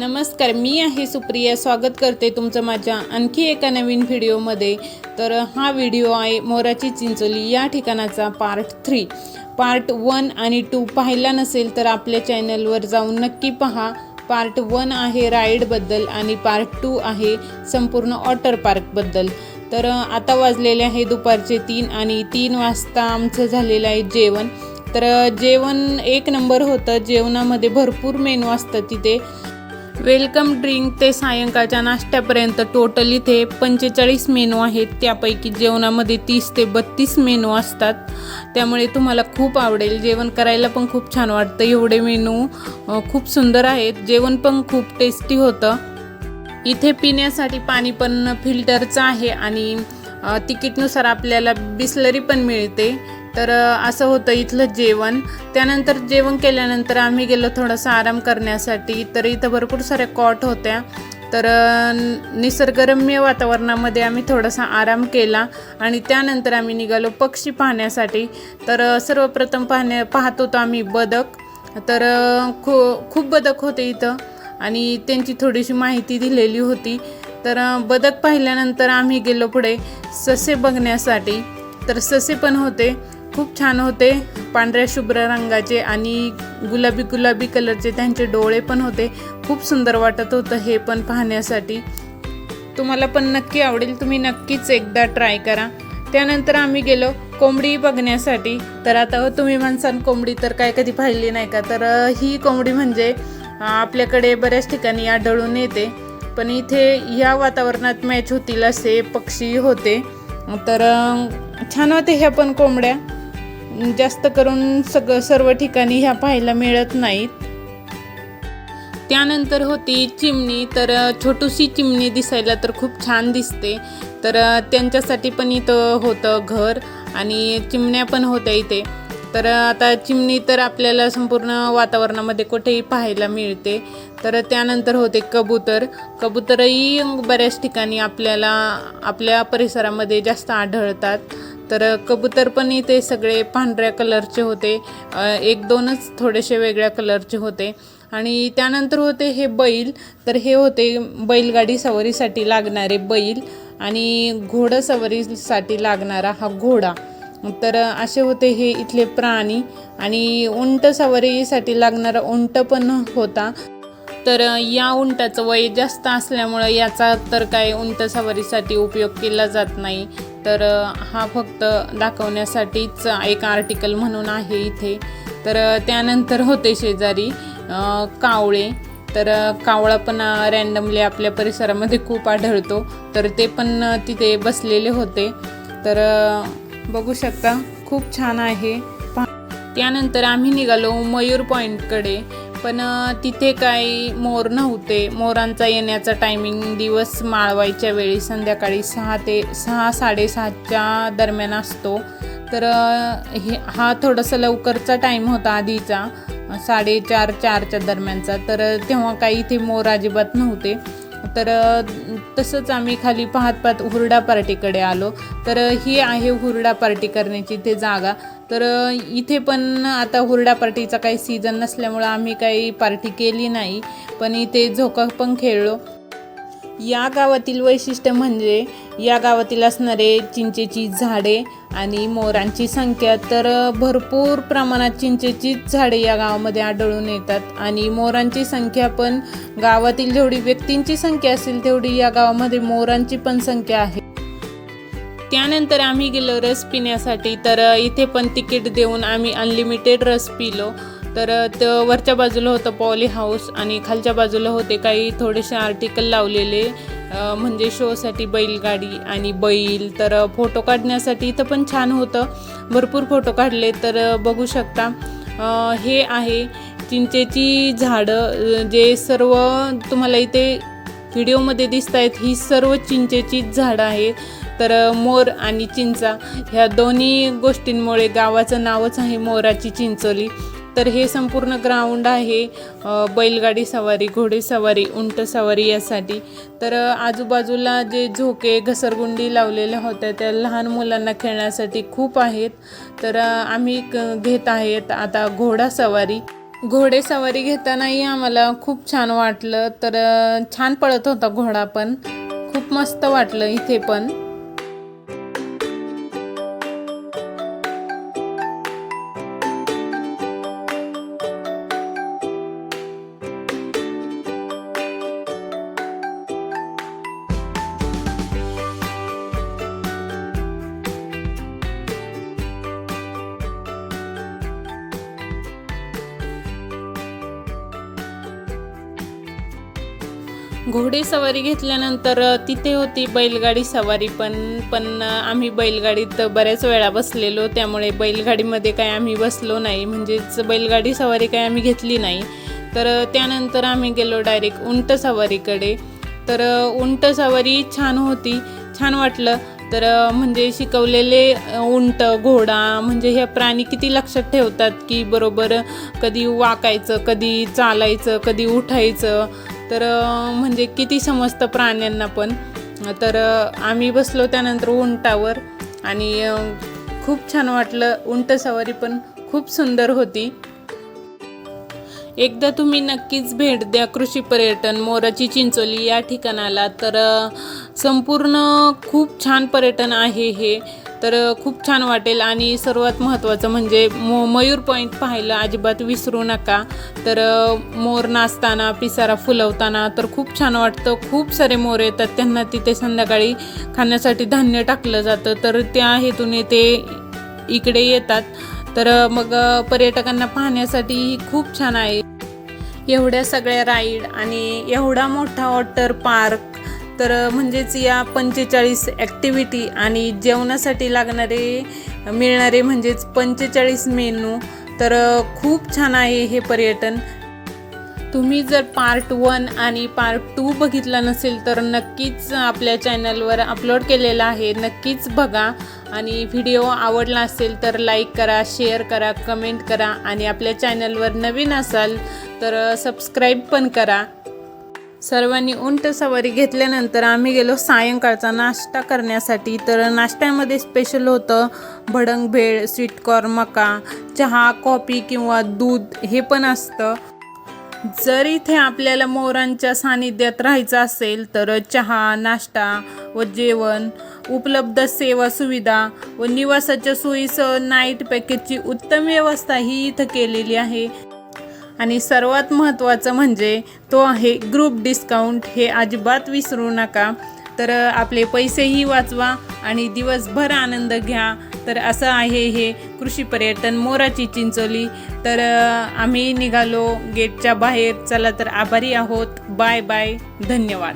नमस्कार मी आहे सुप्रिया. स्वागत करते तुमचं माझ्या आणखी एका नवीन व्हिडिओमध्ये. तर हा व्हिडिओ आहे मोराची चिंचोली या ठिकाणाचा पार्ट थ्री पार्ट वन आणि टू पाहिला नसेल तर आपल्या चॅनलवर जाऊन नक्की पहा. पार्ट वन आहे राईडबद्दल आणि पार्ट टू आहे संपूर्ण वॉटर पार्कबद्दल तर आता वाजलेले आहे दुपारचे तीन आणि तीन वाजता आमचं झालेलं आहे जेवण. तर जेवण एक नंबर होतं. जेवणामध्ये भरपूर मेनू असतं तिथे. वेलकम ड्रिंक ते सायंकाळच्या नाश्त्यापर्यंत टोटल इथे पंचेचाळीस मेनू आहेत. त्यापैकी जेवणामध्ये तीस ते बत्तीस मेनू असतात. त्यामुळे तुम्हाला खूप आवडेल. जेवण करायला पण खूप छान वाटतं. एवढे मेनू खूप सुंदर आहेत. जेवण पण खूप टेस्टी होतं. इथे पिण्यासाठी पाणी पण फिल्टरचं आहे आणि तिकीटनुसार आपल्याला बिस्लरी पण मिळते. तर असं होतं इथलं जेवण. त्यानंतर जेवण केल्यानंतर आम्ही गेलो थोडासा आराम करण्यासाठी. तर इथं भरपूर साऱ्या कॉट होत्या. तर निसर्गरम्य वातावरणामध्ये आम्ही थोडासा आराम केला आणि त्यानंतर आम्ही निघालो पक्षी पाहण्यासाठी. तर सर्वप्रथम पाहण्या पाहत होतो आम्ही बदक. तर खू खूप बदक होते इथं आणि त्यांची थोडीशी माहिती दिलेली होती. तर बदक पाहिल्यानंतर आम्ही गेलो पुढे ससे बघण्यासाठी. तर ससे पण होते. खूप छान होते. पांढऱ्या शुभ्र रंगाचे आणि गुलाबी गुलाबी कलरचे त्यांचे डोळे पण होते. खूप सुंदर वाटत होतं हे पण पाहण्यासाठी. तुम्हाला पण नक्की आवडेल तुम्ही नक्कीच एकदा ट्राय करा. त्यानंतर आम्ही गेलो कोंबडी बघण्यासाठी. तर आता तुम्ही माणसान कोंबडी तर काय कधी पाहिली नाही का? तर ही कोंबडी म्हणजे आपल्याकडे बऱ्याच ठिकाणी आढळून येते. पण इथे या वातावरणात मॅच होतील असे पक्षी होते. तर छान होते ह्या पण कोंबड्या. जास्त करून सगळं सर्व ठिकाणी ह्या पाहायला मिळत नाहीत. त्यानंतर होती चिमणी तर छोटीशी छोटूशी चिमणी दिसायला तर खूप छान दिसते. तर त्यांच्यासाठी पण इथं होतं घर आणि चिमण्या पण होत्या इथे. तर आता चिमणी तर आपल्याला संपूर्ण वातावरणामध्ये कुठेही पाहायला मिळते. तर त्यानंतर होते कबूतर. कबूतरही बऱ्याच ठिकाणी आपल्याला आपल्या परिसरामध्ये जास्त आढळतात. तर कबूतर पण इथे सगळे पांढऱ्या कलरचे होते. एक दोनच थोडेसे वेगळ्या कलरचे होते. आणि त्यानंतर होते हे बैल. तर हे होते बैलगाडी सवारीसाठी लागणारे बैल आणि घोडसवारीसाठी लागणारा हा घोडा. तर असे होते हे इथले प्राणी आणि उंट सवारीसाठी लागणारा उंट पण होता. तर या उंटाचं वय जास्त असल्यामुळं याचा तर काय उंट सवारीसाठी उपयोग केला जात नाही. तर हा फक्त दाखवण्यासाठीच एक आर्टिकल म्हणून आहे इथे. तर त्यानंतर होते शेजारी कावळे. तर कावळा पण रॅन्डमली आपल्या परिसरामध्ये खूप आढळतो. तर ते पण तिथे बसलेले होते. तर बघू शकता खूप छान आहे. त्यानंतर आम्ही निघालो मयूर पॉईंटकडे पण तिथे काही मोर नव्हते. मोरांचा येण्याचा टायमिंग दिवस माळवायच्या वेळी संध्याकाळी सहा ते सहा साडेसहाच्या दरम्यान असतो. तर हे हा थोडासा लवकरचा टाईम होता आधीचा साडेचार चारच्या दरम्यानचा. तर तेव्हा काही इथे मोर अजिबात नव्हते. तर तसंच आम्ही खाली पाहत पाहत हुरडा पार्टीकडे आलो. तर ही आहे हुरडा पार्टी करण्याची इथे जागा. तर इथे पण आता हुरडा पार्टीचा काही सीझन नसल्यामुळं आम्ही काही पार्टी केली नाही. पण इथे झोका पण खेळलो. या गावातील वैशिष्ट्य म्हणजे या गावातील असणारे चिंचेची झाडे आणि मोरांची संख्या तर भरपूर प्रमाणात चिंचेचीच झाडे या गावामध्ये आढळून येतात. आणि मोरांची संख्या पण गावातील जेवढी व्यक्तींची संख्या असेल तेवढी या गावामध्ये मोरांची पण संख्या आहे. त्यानंतर आम्ही गेलो रस पिण्यासाठी. तर इथे पण तिकीट देऊन आम्ही अनलिमिटेड रस पिलो. तर त वरच्या बाजूला होतं पॉली हाऊस आणि खालच्या बाजूला होते काही थोडेसे आर्टिकल लावलेले. म्हणजे शोसाठी बैलगाडी आणि बैल तर फोटो काढण्यासाठी इथं पण छान होतं. भरपूर फोटो काढले तर बघू शकता. हे आहे चिंचेची झाडं. जे सर्व तुम्हाला इथे व्हिडिओमध्ये दिसत आहेत ही सर्व चिंचेचीच झाडं आहेत. तर मोर आणि चिंचा ह्या दोन्ही गोष्टींमुळे गावाचं नावच आहे मोराची चिंचोली. तर हे संपूर्ण ग्राउंड आहे बैलगाडी सवारी घोडेसवारी उंट सवारी यासाठी. तर आजूबाजूला जे झोके घसरगुंडी लावलेल्या होत्या त्या लहान मुलांना खेळण्यासाठी खूप आहेत. तर आम्ही क- घेत आहेत आता घोडा सवारी. घोडेसवारी घेतानाही आम्हाला खूप छान वाटलं. तर छान पळत होता घोडा पण. खूप मस्त वाटलं इथे पण. घोडेसवारी घेतल्यानंतर तिथे होती बैलगाडी सवारी पण पण आम्ही बैलगाडीत बऱ्याच वेळा बसलेलो. त्यामुळे बैलगाडीमध्ये काय आम्ही बसलो नाही. म्हणजेच बैलगाडी सवारी काय आम्ही घेतली नाही. तर त्यानंतर आम्ही गेलो डायरेक्ट उंट सवारीकडे. तर उंट सवारी छान होती. छान वाटलं. तर म्हणजे शिकवलेले उंट घोडा म्हणजे हे प्राणी किती लक्षात ठेवतात की बरोबर कधी वाकायचं कधी चालायचं कधी उठायचं. तर म्हणजे किती समजतं प्राण्यांना पण. तर आम्ही बसलो त्यानंतर उंटावर आणि खूप छान वाटलं. उंट सवारी पण खूप सुंदर होती. एकदा तुम्ही नक्कीच भेट द्या कृषी पर्यटन मोराची चिंचोली या ठिकाणाला. तर संपूर्ण खूप छान पर्यटन आहे हे. तर खूप छान वाटेल. आणि सर्वात महत्त्वाचं म्हणजे मो मयूर पॉईंट पाहायला अजिबात विसरू नका. तर मोर नाचताना पिसारा फुलवताना तर खूप छान वाटतं. खूप सारे मोर येतात. त्यांना तिथे संध्याकाळी खाण्यासाठी धान्य टाकलं जातं. तर त्या हेतूने ते इकडे येतात. तर मग पर्यटकांना पाहण्यासाठी खूप छान आहे. एवढ्या सगळ्या राईड आणि एवढा मोठा वॉटर पार्क तर म्हणजेच या पंचेचाळीस ॲक्टिव्हिटी आणि जेवणासाठी लागणारे मिळणारे म्हणजेच पंचेचाळीस मेनू तर खूप छान आहे हे पर्यटन. तुम्ही जर पार्ट वन आणि पार्ट टू बघितला नसेल तर नक्कीच आपल्या चॅनलवर अपलोड केलेला आहे. नक्कीच बघा. आणि व्हिडिओ आवडला असेल तर लाईक करा शेअर करा कमेंट करा आणि आपल्या चॅनलवर नवीन असाल तर सबस्क्राईब पण करा. सर्वांनी उंट सवारी घेतल्यानंतर आम्ही गेलो सायंकाळचा नाश्ता करण्यासाठी. तर नाश्त्यामध्ये स्पेशल होतं भडंग भेळ स्वीटकॉर्न मका चहा कॉफी किंवा दूध हे पण असतं. जर इथे आपल्याला मोरांच्या सानिध्यात राहायचं असेल तर चहा नाश्ता व जेवण उपलब्ध सेवा सुविधा व निवासाच्या सोयीसह नाईट पॅकेजची उत्तम व्यवस्था ही इथं केलेली आहे. आणि सर्वात महत्त्वाचं म्हणजे तो आहे ग्रुप डिस्काउंट हे अजिबात विसरू नका. तर आपले पैसेही वाचवा आणि दिवसभर आनंद घ्या. तर असं आहे हे कृषी पर्यटन मोराची चिंचोली. तर आम्ही निघालो गेटच्या बाहेर. चला तर आभारी आहोत. Bye bye. धन्यवाद.